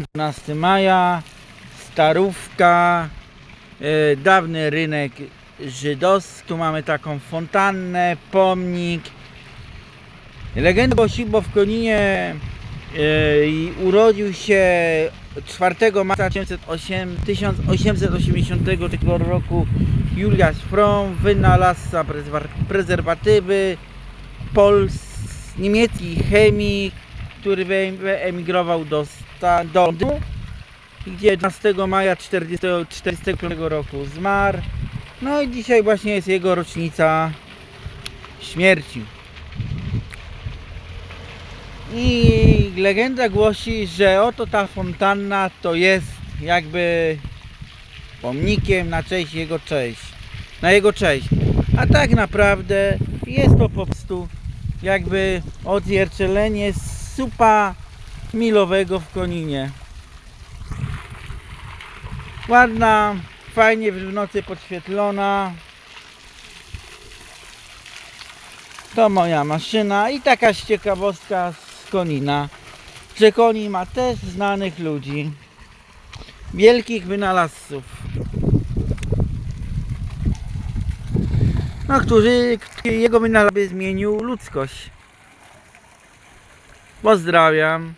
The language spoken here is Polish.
12 maja, Starówka, e, dawny rynek żydowski. Tu mamy taką fontannę, pomnik. Legenda głosi, bo w Koninie i urodził się 4 marca 1808 1880 roku Juliusz Fromm, wynalazca prezerwatywy, Pols, niemiecki chemik, który wy- wyemigrował do, sta, do Londynu, gdzie 12 maja 1945 roku zmarł. No i dzisiaj właśnie jest jego rocznica śmierci. I legenda głosi, że oto ta fontanna to jest jakby pomnikiem na cześć jego cześć. Na jego cześć. A tak naprawdę jest to po prostu jakby odzwierciedlenie supa milowego w Koninie. Ładna, fajnie w nocy podświetlona. To moja maszyna i taka ciekawostka z Konina, że Konin ma też znanych ludzi, wielkich wynalazców. No, którzy, jego wynalazek zmienił ludzkość. Pozdrawiam.